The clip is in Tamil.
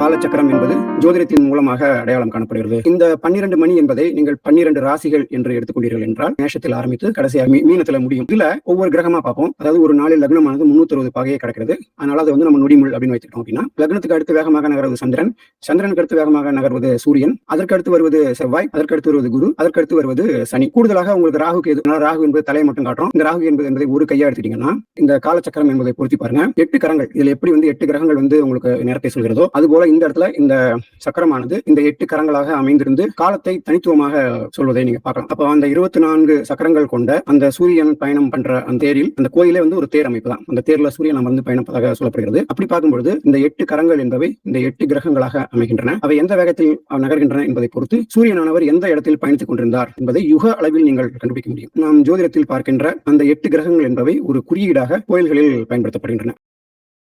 காலச்சக்கரம் என்பது ஜோதிடத்தின் மூலமாக அடையாளம் காணப்படுகிறது. இந்த பன்னிரண்டு மணி என்பதை நீங்கள் பன்னிரண்டு ராசிகள் என்று எடுத்துக்கொண்டீர்கள் என்றால் மேஷத்தில் ஆரம்பித்து கடைசியாக மீனத்துல முடியும். இதுல ஒவ்வொரு கிரகமா பார்ப்போம். அதாவது ஒரு நாளில் லக்னமானது முன்னூத்தி அறுபது பாகையை கிடக்கிறது. அதனால அது வந்து நம்ம நொடிமுள் அப்படின்னு வைத்துட்டோம் அப்படின்னா லக்னத்துக்கு அடுத்து வேகமாக நகர்வது சந்திரன். சந்திரனுக்கு அடுத்து வேகமாக நகர்வது சூரியன். அதற்கு அடுத்து வருவது செவ்வாய். அதற்கு அடுத்து வருவது குரு. அதற்கு அடுத்து வருவது சனி. கூடுதலாக உங்களுக்கு ராகு கேது ராகு என்பது தலையை மட்டும் காட்டுறோம். இந்த ராகு என்பது என்பதை ஒரு கையா எடுத்துட்டீங்கன்னா இந்த காலச்சக்கரம் என்பதை பொருத்தி பாருங்க. எட்டு கரங்கள். இதுல எப்படி வந்து எட்டு கிரகங்கள் வந்து உங்களுக்கு நேரத்தை சொல்கிறதோ அது போல இந்த இடத்துல இந்த சக்கரமானது இந்த எட்டு கரங்களாக அமைந்திருந்து காலத்தை தனித்துவமாக சொல்வதை நீங்க பார்க்கலாம். அப்போ அந்த இருபத்தி நான்கு சக்கரங்கள் கொண்ட அந்த சூரியன் பயணம் பண்ற அந்த தேரில் அந்த கோயிலே வந்து ஒரு தேர் அமைப்பு தான். அந்த தேர்ல சூரியன் அமர்ந்து பயணப்பதாக சொல்லப்படுகிறது. அப்படி பார்க்கும்பொழுது இந்த எட்டு கரங்கள் என்பவை இந்த எட்டு கிரகங்களாக அமைகின்றன. அவை எந்த வேகத்தில் நகர்கின்றன என்பதை பொறுத்து சூரியனானவர் எந்த இடத்தில் பயணித்துக் கொண்டிருந்தார் என்பதை யுக அளவில் நீங்கள் கண்டுபிடிக்க முடியும். நாம் ஜோதிடத்தில் பார்க்கின்ற அந்த எட்டு கிரகங்கள் என்பவை ஒரு குறியீடாக கோயில்களில் பயன்படுத்தப்படுகின்றன.